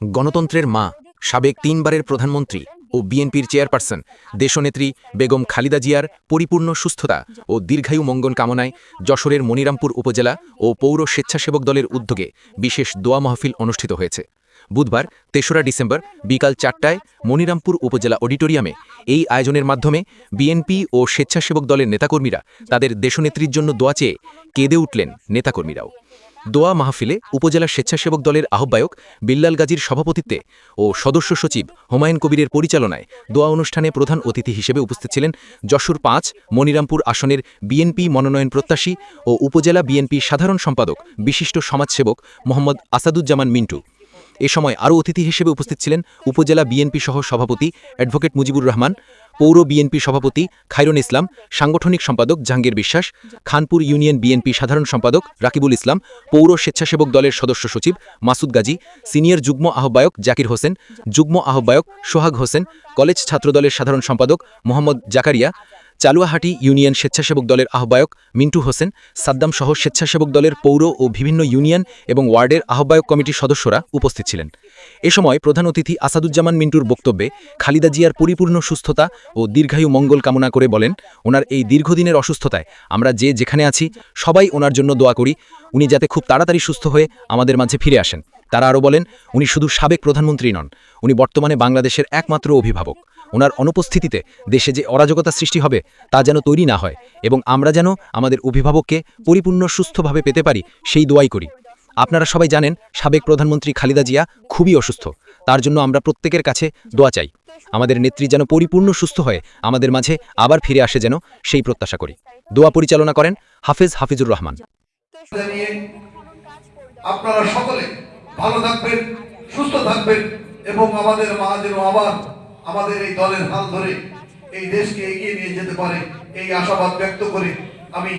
গণতন্ত্রের মা, সাবেক তিনবারের প্রধানমন্ত্রী ও বিএনপির চেয়ারপারসন, দেশনেত্রী বেগম খালিদা জিয়ার পরিপূর্ণ সুস্থতা ও দীর্ঘায়ু মঙ্গন কামনায় যশোরের মনিরামপুর উপজেলা ও পৌর স্বেচ্ছাসেবক দলের উদ্যোগে বিশেষ দোয়া মাহফিল অনুষ্ঠিত হয়েছে। বুধবার, তেসরা ডিসেম্বর, বিকাল চারটায় মনিরামপুর উপজেলা অডিটোরিয়ামে এই আয়োজনের মাধ্যমে বিএনপি ও স্বেচ্ছাসেবক দলের নেতাকর্মীরা তাদের দেশনেত্রীর জন্য দোয়া চেয়ে কেঁদে উঠলেন নেতাকর্মীরাও। দোয়া মাহফিলে উপজেলা স্বেচ্ছাসেবক দলের আহ্বায়ক বিল্লাল গাজীর সভাপতিত্বে ও সদস্য সচিব হুমায়ুন কবিরের পরিচালনায় দোয়া অনুষ্ঠানে প্রধান অতিথি হিসেবে উপস্থিত ছিলেন যশোর পাঁচ, মনিরামপুর আসনের বিএনপি মনোনয়ন প্রত্যাশী ও উপজেলা বিএনপি সাধারণ সম্পাদক, বিশিষ্ট সমাজসেবক মোহাম্মদ আসাদুজ্জামান মিন্টু। এ সময় আরও অতিথি হিসেবে উপস্থিত ছিলেন উপজেলা বিএনপি সহ সভাপতি অ্যাডভোকেট মুজিবুর রহমান, পৌর বিএনপি সভাপতি খায়রুন ইসলাম, সাংগঠনিক সম্পাদক জাহাঙ্গীর বিশ্বাস, খানপুর ইউনিয়ন বিএনপি সাধারণ সম্পাদক রাকিবুল ইসলাম, পৌর স্বেচ্ছাসেবক দলের সদস্য সচিব মাসুদ গাজী, সিনিয়র যুগ্ম আহ্বায়ক জাকির হোসেন, যুগ্ম আহ্বায়ক সোহাগ হোসেন, কলেজ ছাত্রদলের সাধারণ সম্পাদক মোহাম্মদ জাকারিয়া চালুয়াহাটি ইউনিয়ন স্বেচ্ছাসেবক দলের আহ্বায়ক মিন্টু হোসেন, সাদ্দাম সহ স্বেচ্ছাসেবক দলের পৌর ও বিভিন্ন ইউনিয়ন এবং ওয়ার্ডের আহ্বায়ক কমিটির সদস্যরা উপস্থিত ছিলেন। এ সময় প্রধান অতিথি আসাদুজ্জামান মিন্টুর বক্তব্যে খালিদা জিয়ার পরিপূর্ণ সুস্থতা ও দীর্ঘায়ু মঙ্গল কামনা করে বলেন, ওনার এই দীর্ঘদিনের অসুস্থতায় আমরা যে যেখানে আছি, সবাই ওনার জন্য দোয়া করি। উনি যাতে খুব তাড়াতাড়ি সুস্থ হয়ে আমাদের মাঝে ফিরে আসেন। তারা আরও বলেন, উনি শুধু সাবেক প্রধানমন্ত্রী নন, উনি বর্তমানে বাংলাদেশের একমাত্র অভিভাবক। ওনার অনুপস্থিতিতে দেশে যে অরাজকতা সৃষ্টি হবে তা যেন তৈরি না হয় এবং আমরা যেন আমাদের অভিভাবককে পরিপূর্ণ সুস্থভাবে পেতে পারি, সেই দোয়াই করি। আপনারা সবাই জানেন, সাবেক প্রধানমন্ত্রী খালিদা জিয়া খুবই অসুস্থ। তার জন্য আমরা প্রত্যেকের কাছে দোয়া চাই। আমাদের নেত্রী যেন পরিপূর্ণ সুস্থ হয়ে আমাদের মাঝে আবার ফিরে আসে যেন সেই প্রত্যাশা করি। দোয়া পরিচালনা করেন হাফেজ হাফিজুর রহমান। আপনারা সকলে ভালো থাকবেন, সুস্থ থাকবেন এবং আমাদের মা যেন আবার আমাদের এই দলের হাল ধরে এই দেশকে এগিয়ে নিয়ে যেতে পারে, এই আশাবাদ ব্যক্ত করে আমি